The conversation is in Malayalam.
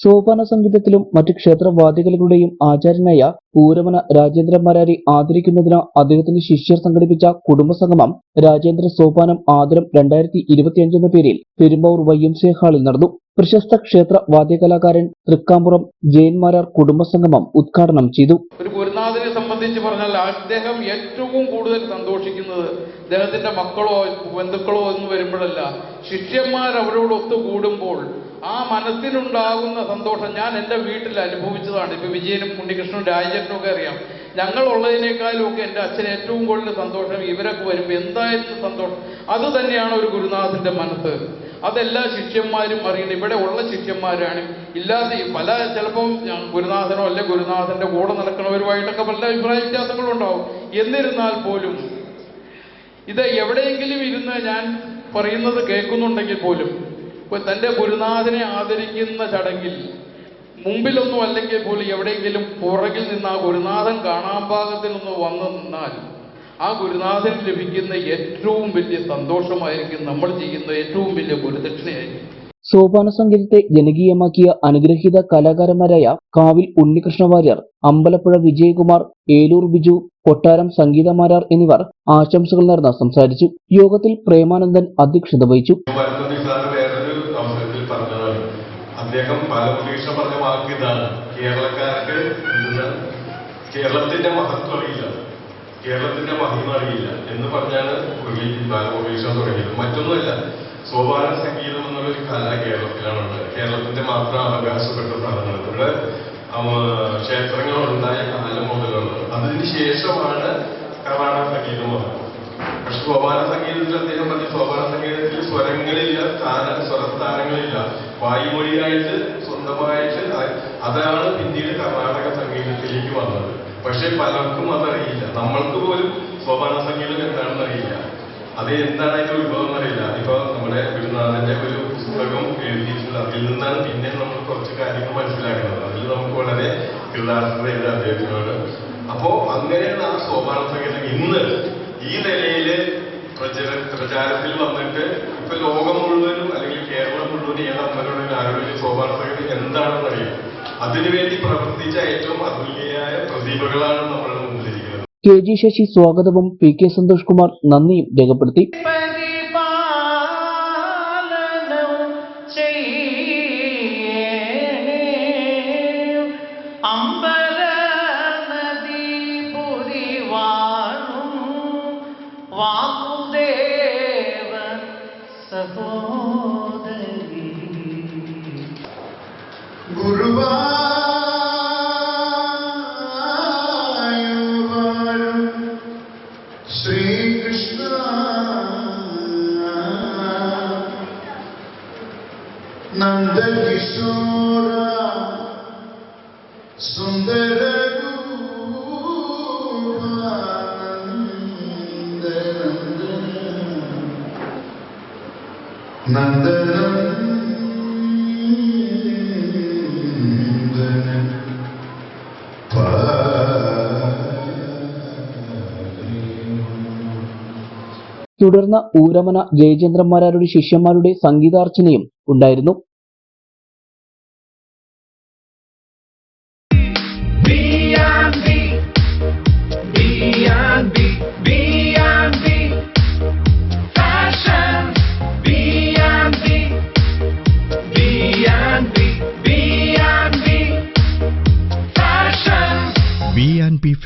സോപാന സംഗീതത്തിലും മറ്റ് ക്ഷേത്രവാദികളുടെയും ആചാര്യനായ പൂരമന രാജേന്ദ്ര മരാരി ആദരിക്കുന്നതിന് അദ്ദേഹത്തിന്റെ ശിഷ്യർ സംഘടിപ്പിച്ച കുടുംബസംഗമം രാജേന്ദ്ര സോപാനം ആദരം രണ്ടായിരത്തി ഇരുപത്തിയഞ്ച് എന്ന പേരിൽ പെരുമ്പാവൂർ വൈ ഹാളിൽ നടന്നു. പ്രശസ്ത ക്ഷേത്ര വാദ്യകലാകാരൻ തൃക്കാമ്പുറം ജയന്മാരാർ കുടുംബസംഗമം ഉദ്ഘാടനം ചെയ്തു. ഒരു ഗുരുനാഥനെ സംബന്ധിച്ച് പറഞ്ഞാൽ അദ്ദേഹം ഏറ്റവും കൂടുതൽ സന്തോഷിക്കുന്നത് അദ്ദേഹത്തിന്റെ മക്കളോ ബന്ധുക്കളോ എന്ന് വരുമ്പോഴല്ല. ശിഷ്യന്മാർ അവരോടൊത്തു ഒത്തുകൂടുമ്പോൾ ആ മനസ്സിലുണ്ടാകുന്ന സന്തോഷം ഞാൻ എന്റെ വീട്ടിൽ അനുഭവിച്ചതാണ്. ഇപ്പൊ വിജയനും ഉണ്ണികൃഷ്ണനും രാജേട്ടനും ഒക്കെ അറിയാം. ഞങ്ങളുള്ളതിനേക്കാളും ഒക്കെ എന്റെ അച്ഛന് ഏറ്റവും കൂടുതൽ സന്തോഷം ഇവരൊക്കെ വരുമ്പോൾ എന്തായിരുന്നു സന്തോഷം? അത് തന്നെയാണ് ഒരു ഗുരുനാഥന്റെ മനസ്സ്. അതെല്ലാ ശിഷ്യന്മാരും അറിയണം. ഇവിടെ ഉള്ള ശിഷ്യന്മാരാണ്. ഇല്ലാതെ പല ചിലപ്പം ഗുരുനാഥനോ അല്ലെ ഗുരുനാഥന്റെ കൂടെ നടക്കുന്നവരുമായിട്ടൊക്കെ പല അഭിപ്രായ വ്യത്യാസങ്ങളും ഉണ്ടാവും. എന്നിരുന്നാൽ പോലും ഇത് എവിടെയെങ്കിലും ഇരുന്ന് ഞാൻ പറയുന്നത് കേൾക്കുന്നുണ്ടെങ്കിൽ പോലും ഇപ്പൊ തന്റെ ഗുരുനാഥനെ ആദരിക്കുന്ന ചടങ്ങിൽ മുമ്പിലൊന്നും അല്ലെങ്കിൽ പോലും എവിടെയെങ്കിലും പുറകിൽ നിന്ന് ആ ഗുരുനാഥൻ കാണാൻ പാകത്തിൽ ഒന്ന് വന്നു നിന്നാൽ ആ ഗുരുനാഥന് ലഭിക്കുന്ന ഏറ്റവും വലിയ സന്തോഷമായിരിക്കും നമ്മൾ ചെയ്യുന്ന ഏറ്റവും വലിയ ഗുരുദക്ഷിണയായിരിക്കും. സോപാന സംഗീതത്തെ ജനകീയമാക്കിയ അനുഗ്രഹീത കലാകാരന്മാരായ കാവിൽ ഉണ്ണികൃഷ്ണ വാര്യർ അമ്പലപ്പുഴ വിജയകുമാർ ഏലൂർ ബിജു കൊട്ടാരം സംഗീതമാരാർ എന്നിവർ ആശംസകൾ നേർന്ന് സംസാരിച്ചു. യോഗത്തിൽ പ്രേമാനന്ദൻ അധ്യക്ഷത വഹിച്ചു. അദ്ദേഹം ബാലമുരളീകൃഷ്ണൻ പറഞ്ഞ വാക്ക് ഇതാണ്. കേരളക്കാർക്ക് കേരളത്തിന്റെ മഹത്വം അറിയില്ല. കേരളത്തിന്റെ മഹിമ അറിയില്ല എന്ന് പറഞ്ഞാണ് ബാലമുരളീകൃഷ്ണൻ തുടങ്ങിയത്. മറ്റൊന്നുമല്ല സോപാന സംഗീതം എന്നുള്ളൊരു കല കേരളത്തിലാണുള്ളത്. കേരളത്തിന്റെ മാത്രം അവകാശപ്പെട്ട സാധനമാണ്. ഇവിടെ ക്ഷേത്രങ്ങൾ ഉണ്ടായ കാലം മുതലുള്ളത്. അതിന് ശേഷമാണ് കർണാടക സംഗീതം വന്നത്. പക്ഷെ സോപാന സംഗീതത്തിൽ അദ്ദേഹം പറഞ്ഞു സോപാന സംഗീതത്തിൽ സ്വരങ്ങളില്ല സ്ഥാന സ്വരസ്ഥാനങ്ങളില്ല വായുമൊഴിയായിട്ട് സ്വന്തമായിട്ട് അതാണ് പിന്നീട് കർണാടക സംഗീതത്തിലേക്ക് വന്നത്. പക്ഷെ പലർക്കും അതറിയില്ല. നമ്മൾക്ക് പോലും സോപാന സംഗീതം എന്താണെന്ന് അറിയില്ല. അത് എന്താണ് അതിന്റെ ഉത്ഭവം അറിയില്ല ഇപ്പൊ നമ്മുടെ ഗുരുനാഥന്റെ ഒരു പുസ്തകം എഴുതിയിട്ടുണ്ട്. അതിൽ നിന്നാണ് പിന്നെ നമ്മൾ കുറച്ച് കാര്യങ്ങൾ മനസ്സിലാക്കുന്നത്. അതിൽ നമുക്ക് വളരെ കൃതാർത്ഥതയുണ്ട് അദ്ദേഹത്തിനോട് അപ്പോ അങ്ങനെയുള്ള ആ സോപാന സംഗീതം ഇന്ന് ഈ നിലയിൽ പ്രചര പ്രചാരത്തിൽ വന്നിട്ട് ഇപ്പൊ ലോകം മുഴുവനും കേരളം മുഴുവൻ ഏത് അമ്പലങ്ങളിൽ ആരോഗ്യ സംഗീതം എന്താണെന്ന് അറിയും അതിനുവേണ്ടി പ്രവർത്തിച്ച ഏറ്റവും അതുല്യയായ പ്രതിഭകളാണ് നമ്മൾ മുന്നിലിരിക്കുന്നത് കെ ജി ശശി സ്വാഗതവും പി കെ സന്തോഷ് കുമാർ നന്ദിയും രേഖപ്പെടുത്തി. വാസുദേവ നന്ദകിശോര തുടർന്ന് ഊരമന ജയചന്ദ്രന്മാരാരുടെ ശിഷ്യന്മാരുടെ സംഗീതാർച്ചനയും ഉണ്ടായിരുന്നു.